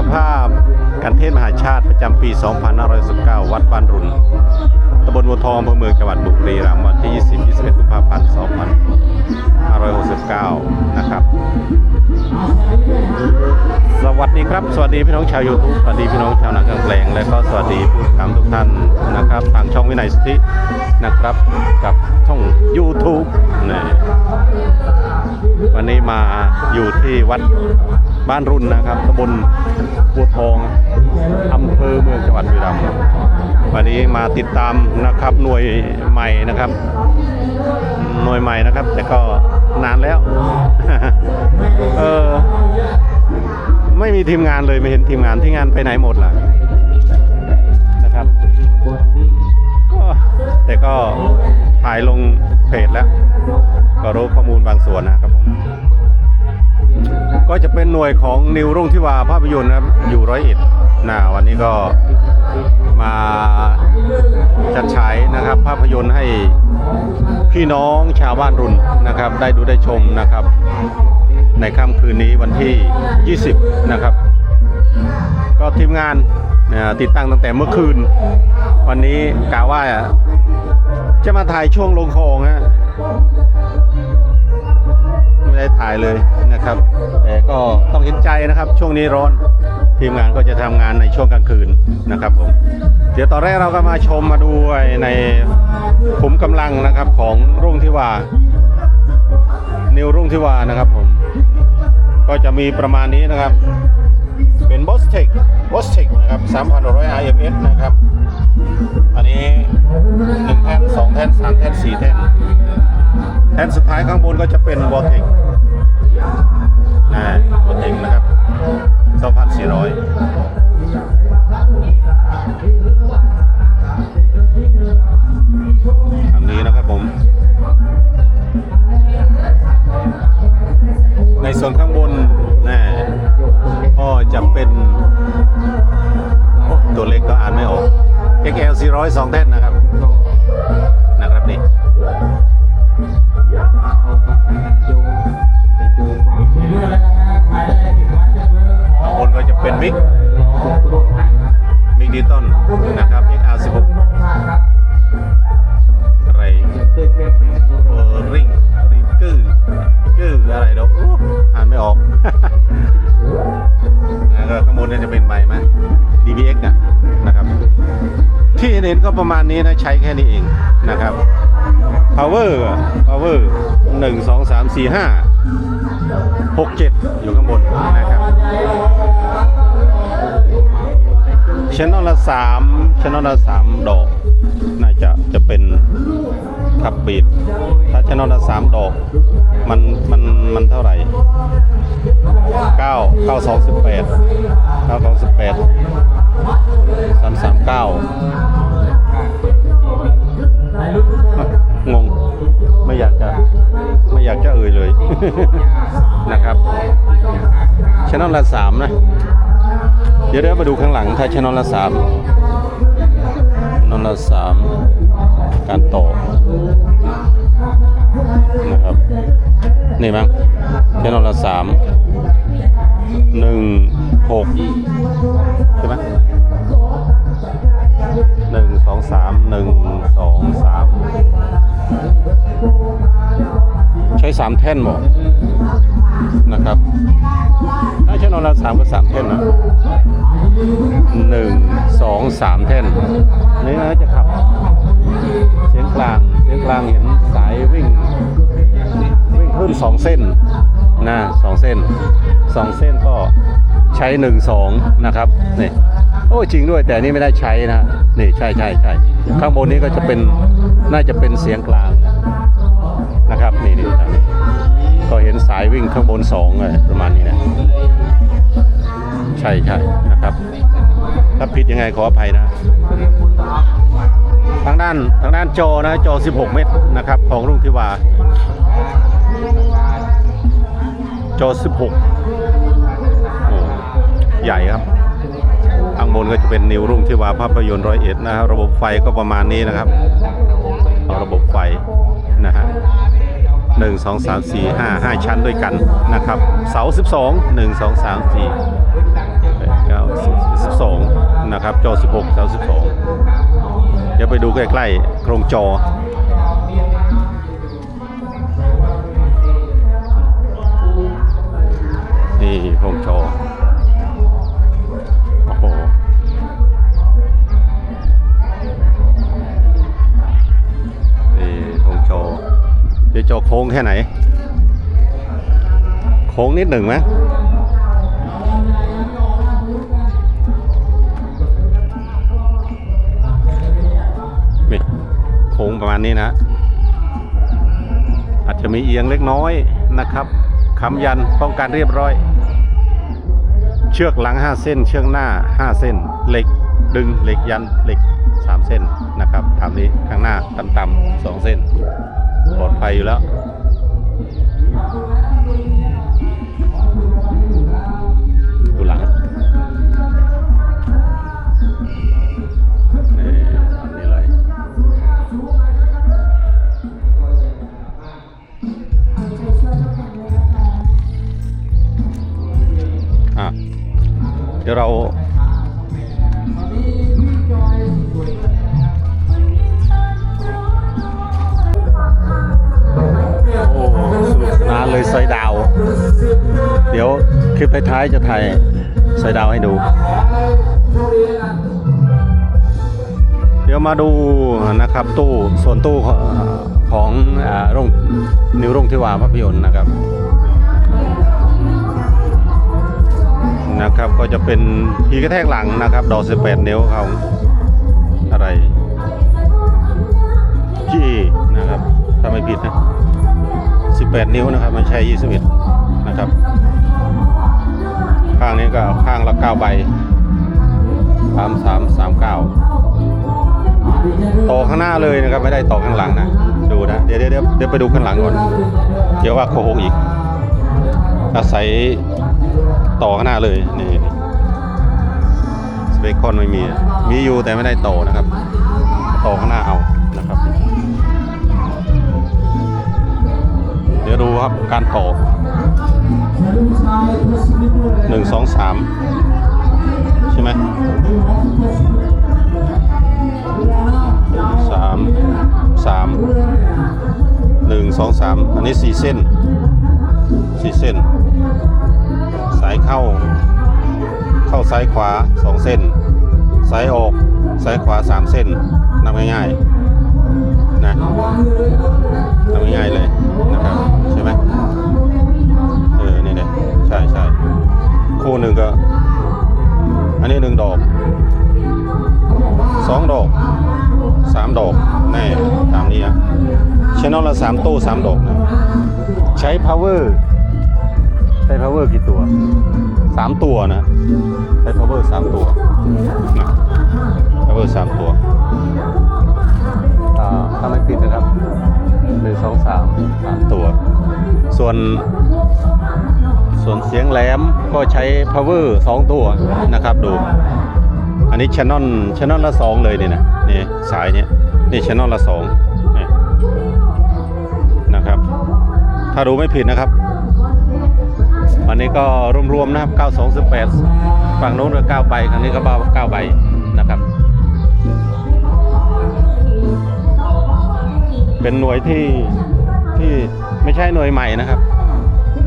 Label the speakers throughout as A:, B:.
A: จ้าภาพการเทศมหาชาติประจำปี 2519 วัดบ้านรุนตำบลบัวทองอำเภอเมืองจังหวัดบุรีรัมย์วันที่ 20 21กุมภาพันธ์ 2569 นะครับ สวัสดีครับ สวัสดีพี่น้องชาวยูทูบสวัสดีพี่น้องชาวหนังกลางแปลง และก็สวัสดีผู้ติดตามทุกท่านนะครับ ทางช่องวินัยสธินะครับ กับช่อง YouTube นี่ วันนี้มาอยู่ที่วัดบ้านรุ่นนะครับตำบลบัวทองอำเภอเมืองจังหวัดบุรีรัมย์วันนี้มาติดตามนะครับหน่วยใหม่นะครับ หน่วยใหม่นะครับ แต่ก็นานแล้ว เออไม่มีทีมงานเลยไม่เห็นทีมงานที่งานไปไหนหมดล่ะนะครับก็แต่ก็ถ่ายลงเพจแล้ว ก็รู้ข้อมูลบางส่วนนะครับผม ก็จะเป็นหน่วยของนิวรุ่งที่วาภาพยนตร์นะครับอยู่ร้อยเอ็ดนะวันนี้ก็มาจัดฉายนะครับ ภาพยนตร์ให้พี่น้องชาวบ้านรุ่นนะครับ ได้ดูได้ชมนะครับ ในค่ำคืนนี้วันที่ 20 นะครับ ก็ทีมงานติดตั้งตั้งแต่เมื่อคืน วันนี้กะว่าจะมาถ่ายช่วงลงคลองฮะไม่ได้ถ่ายเลย นะครับ แต่ก็ต้องเห็นใจนะครับ ช่วงนี้ร้อนทีมงานก็จะทำงานในช่วงกลางคืนนะครับผมเดี๋ยวตอนแรกเราก็มาชมมาดูในขุมกำลังนะครับของรุ่งที่ว่านิวรุ่งที่วานะครับผมก็จะมีประมาณนี้นะครับ เป็นบอสเทคบอสเทคนะครับ3,100 IFS นะครับ อันนี้ 1 แท่น 2 แท่น 3 แท่น 4 แท่น แท่นสุดท้ายข้างบนก็จะเป็นวอสเทค นะวอเทคนะครับ มิกมิกดิตอนนะครับ XR 16 อะไรเออริงริงกื้อกื้ออะไรเดี๋ยวอู้อ่านไม่ออกแล้วก็ข้างบนเนี่ยจะเป็นใบไหม DBX อะนะครับ ที่เห็นก็ประมาณนี้นะใช้แค่นี้เองนะครับ power power หนึ่งสองสามสี่ห้าหกเจ็ดอยู่ข้างบนนะครับ channel ละสาม channel ละสามดอก น่าจะจะเป็นขับบีดถ้า channel ละสามดอก มันมันมันเท่าไหร่เก้าเก้าสองสิบแปดเก้าสองสิบแปดสามสามเก้างง ไม่อยากจะไม่อยากจะเอ่ยเลยนะครับช anel ละสามนะ เดี๋ยวเดี๋ยวมาดูข้างหลังถ้าช anel ละสาม channel ละสามการต่อนะครับนี่มั้งช anel ละสามหนึ่งหกใช่ไหมหนึ่งสองสามหนึ่งสองสาม ใช้สามแท่นหมดนะครับถ้าใช้นอนละสามก็สามแท่นนะหนึ่งสองสามแท่นนี่นะจะขับเสียงกลางเสียงกลางเห็นสายวิ่งวิ่งขึ้นสองเส้นนะสองเส้นสองเส้นก็ใช้หนึ่งสองนะครับนี่โอ้จริงด้วยแต่นี่ไม่ได้ใช้นะนี่ใช่ใช่ใช่ข้างบนนี้ก็จะเป็นน่าจะเป็นเสียงกลางายวิ่งข้างบนสองเลยประมาณนี้นะใช่ใช่นะครับ ถ้าผิดยังไงขออภัยนะ ทางด้านทางด้านจอนะจอ 16 เมตรนะครับ ของรุ่งทิวา จอ 16โอ้ใหญ่ครับข้างบนก็จะเป็นนิวรุ่งที่ว่าภาพยนตร์ร้อยเอ็ดนะครับระบบไฟก็ประมาณนี้นะครับ ระบบไฟนะฮะ หนึ่งสองสามสี่ห้าห้าชั้นด้วยกันนะครับ เสาสิบสองหนึ่งสองสามสี่แปดเก้านะครับ จอ 16 32เดี๋ยวไปดูใกล้ๆ โครงจอนี่โครงจอ จอโค้งแค่ไหน โค้งนิดหนึ่งไหมนี่โค้งประมาณนี้นะ อาจจะมีเอียงเล็กน้อยนะครับคำยันป้องกันเรียบร้อย เชือกหลัง 5 เส้น เชือกหน้า 5 เส้น เหล็กดึงเหล็กยันเหล็ก 3 เส้นนะครับทำนี้ข้างหน้าต่ำๆ2 เส้น ปลอดภัยอยู่แล้วดูหลังนี่อันนี้เลยอะเดี๋ยวเรา ยซอยดาว เดี๋ยวคลิปท้ายๆจะถ่ายซอยดาวให้ดู เดี๋ยวมาดูนะครับตู้ส่วนตู้ของของอ่าโรงนิวโรงทิวาภาพยนตร์นะครับนะครับก็จะเป็นทีกระแทกหลังนะครับ ดอก18นิ้วเขาอะไรจีนะครับถ้าไม่ผิดนะ 18 นิ้วนะครับไม่ใช่21 นะครับ ข้างนี้ก็ข้างละ 9 ใบ 33 39 ต่อข้างหน้าเลยนะครับ ไม่ได้ต่อข้างหลังนะ ดูนะเดี๋ยวเดี๋ยวเดี๋ยวเดี๋ยวไปดูข้างหลังก่อน เดี๋ยวว่าโคหกอีก อาศัยต่อข้างหน้าเลย นี่สเปคคอนไม่มี มีอยู่แต่ไม่ได้ต่อนะครับ ต่อข้างหน้าเอา ดี๋ยวดูครับการต่อหนึ่งสองสามใช่ไหมสามสามหนึ่งสองสามอันนี้สี่เส้นสี่เส้น สายเข้า เข้าซ้ายขวาสองเส้น สายออกซ้ายขวาสามเส้นนับง่ายๆนะนับง่ายๆเลยนะครับ คู่หนึ่งก็ อันนี้หนึ่งดอกสองดอกสามดอกแน่ตามนี้อะชแนลละสามตู้สามดอกนะใช้ power ใช้ power กี่ตัวสามตัวนะใช้ power สามตัวนะ power สามตัวอ่าถ้าไม่ผิดนะครับหนึ่งสองสามสามตัว ส่วน ส่วนเสียงแหลมก็ใช้ power สองตัวนะครับดู อันนี้ channel channel ละสองเลยนี่นะนี่สายเนี้ยนี่ channel ละสองนะครับ ถ้าดูไม่ผิดนะครับอันนี้ก็รวมๆนะครับ 9218 ฝั่งโน้นก็9ใบครั้งนี้ก็9ใบนะครับเป็นหน่วยที่ที่ไม่ใช่หน่วยใหม่นะครับ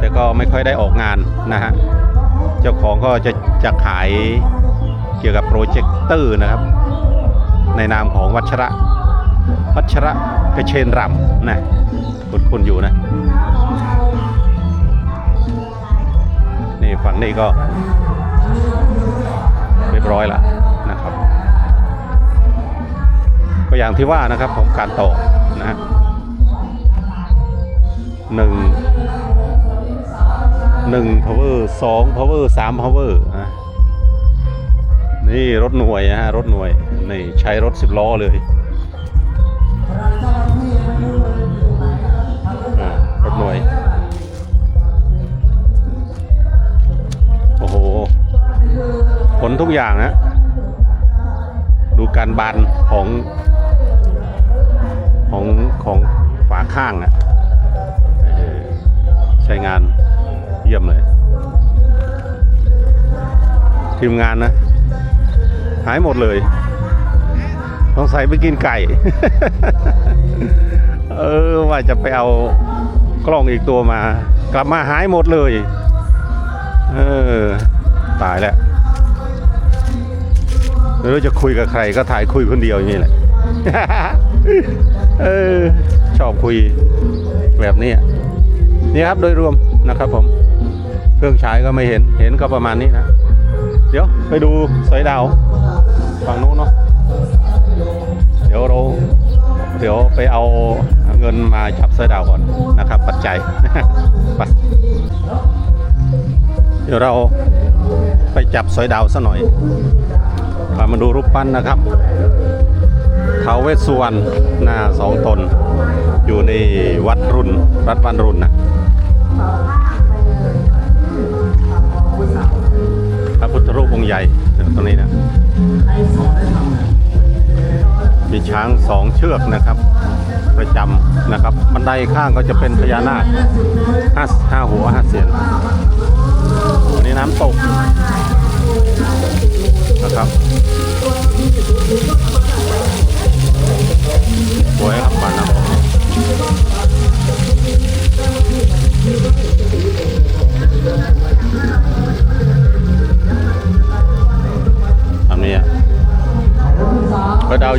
A: แต่ก็ไม่ค่อยได้ออกงานนะฮะเจ้าของก็จะจะขายเกี่ยวกับโปรเจคเตอร์นะครับ ในนามของวัชระ วัชระกระเชนรำนะคุณคุณอยู่นะ นี่ฝั่งนี้ก็เรียบร้อยแล้วนะครับ ก็อย่างที่ว่านะครับของการต่อนะฮะหนึ่ง หนึ่ง power สอง power สาม power นะนี่รถหน่วยนะฮะรถหน่วยนี่ใช้รถสิบล้อเลยอ่ารถหน่วย โอ้โห ผลทุกอย่างนะดูการบานของของของฝาข้างอะเออใช้งานเยี่ยมเลย ทีมงานนะ หายหมดเลยสงใสัยไปกินไก่ เออ ว่าจะไปเอากล้องอีกตัวมา กลับมาหายหมดเลย เออ ตายแล้วไม่รู้จะคุยกับใครก็ถ่ายคุยคนเดียวอย่างนี้แหละ เออ ชอบคุยแบบนี้นี่ครับโดยรวมนะครับผม เครื่องฉายก็ไม่เห็นเห็นก็ประมาณนี้นะ เดี๋ยวไปดูสอยดาวฝั่งนู้นเนาะเดี๋ยวเราเดี๋ยวไปเอาเงินมาจับสอยดาวก่อนนะครับ ปัจจัยไปเดี๋ยวเราไปจับสอยดาวซะหน่อยพามาดูรูปปั้นนะครับท้าวเวสสุวรรณหน้าสองตน อยู่ในวัดรุ่น วัดวันรุ่นนะ ระพุทธรูปองค์ใหญ่ตรงนี้นะ มีช้างสองเชือกนะครับ ประจำนะครับ บันไดข้างก็จะเป็นพญานาคห้าห้าหัวห้าเสียนอันนี้น้ำตกนะครับสวยครับป่านน้ำตก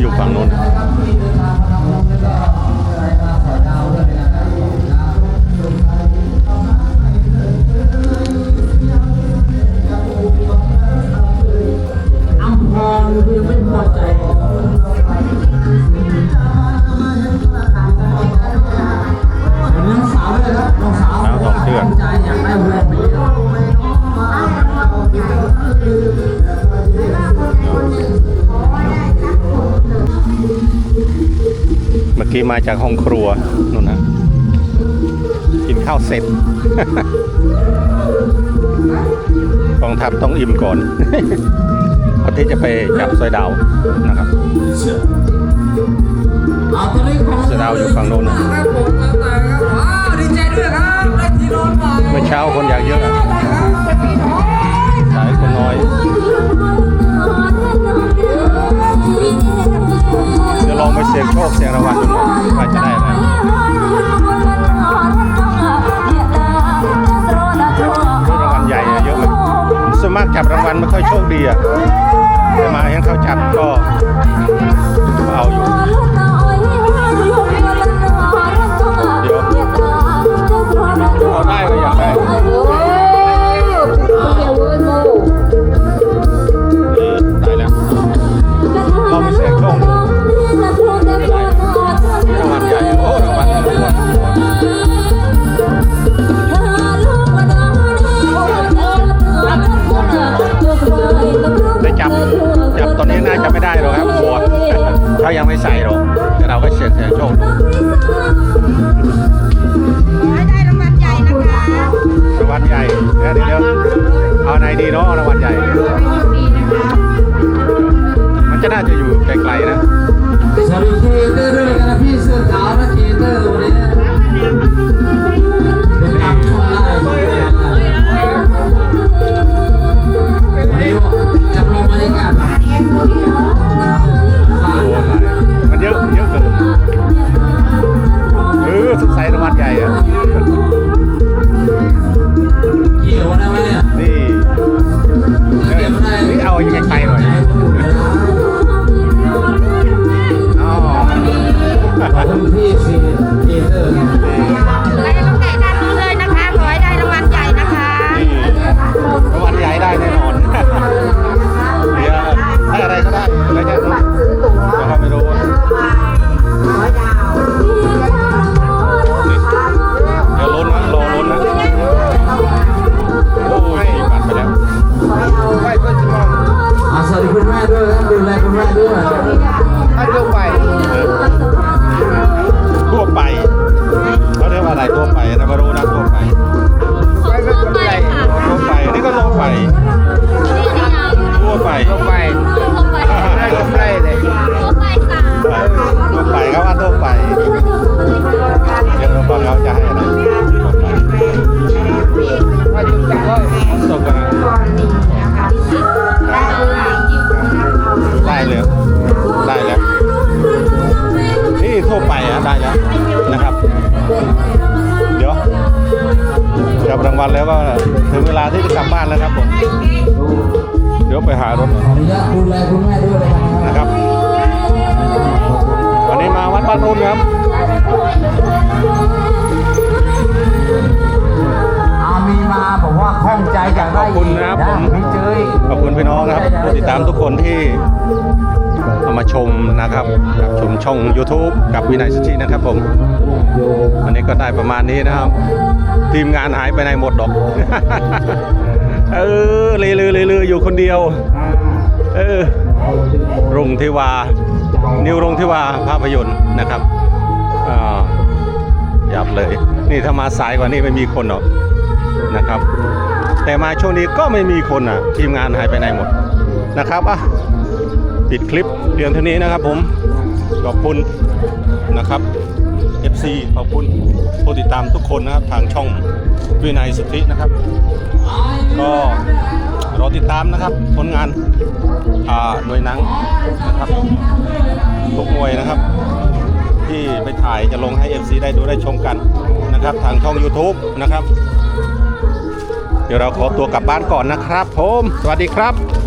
A: อยู่ฝั่งนู้น
B: มาจากห้อ
A: งครัวนู่นนะกินข้าวเสร็จกองทัพต้องอิ่มก่อนก่อนที่จะไปจับสอยดาวนะครับ
B: เอาตัวนี้ของ
A: เสือดาวอยู่ฝั่งโน้นเมื่อเช้าคนอยากเยอะ สี่ยงโชคเสี่ยงรางวัลดูหน่อยว่าจะได้อะไรรางวัลใหญ่เยอะไหมส่วนมากจับรางวัลไม่ค่อยโชคดีอะแต่มาเห็นเขาจับก็เอาอยู่เอได้ก็อยากได้ จับตอนนี้น่าจะไม่ได้หรอกครับหัวเขายังไม่ใส่หรอกแต่เราก็เฉียดเฉียดโชคได้รางวัลใหญ่นะคะรางวัลใหญ่เดี๋ยวเดียวเอาไห
B: นดีเนาะรางวัลใหญ่ มัน
A: จะน่าจะอยู่ไกลๆนะสรุป
B: เทเตวันนะพี่ะ เยอะเยอะเกิน
A: เออสงสัยราง
B: วัลให
A: ญ่อะ ด้วยดูแลคุณแม่ด้วย เอามาชมนะครับกับชมช่อง YouTube กับวินัยสุชินะครับผมวันนี้ก็ได้ประมาณนี้นะครับ ทีมงานหายไปไหนหมดดอก เออลือลือลือลืออยู่คนเดียว เออรุ่งทิวา นิวรุ่งทิวาภาพยนตร์นะครับอ่ายับเลย นี่ถ้ามาสายกว่านี้ไม่มีคนหรอกนะครับ แต่มาช่วงนี้ก็ไม่มีคนอะ ทีมงานหายไปไหนหมดนะครับอะ ปิดคลิปเพียงเท่านี้นะครับผม ขอบคุณนะครับ FC ขอบคุณผู้ติดตามทุกคนนะครับทางช่องวินัยสุทธินะครับ ก็รอติดตามนะครับผลงานหน่วยหนังนะครับทุกหน่วยนะครับ ที่ไปถ่ายจะลงให้ FC ได้ดูได้ชมกันนะครับ ทางช่อง YouTube นะครับ เดี๋ยวเราขอตัวกลับบ้านก่อนนะครับผม สวัสดีครับ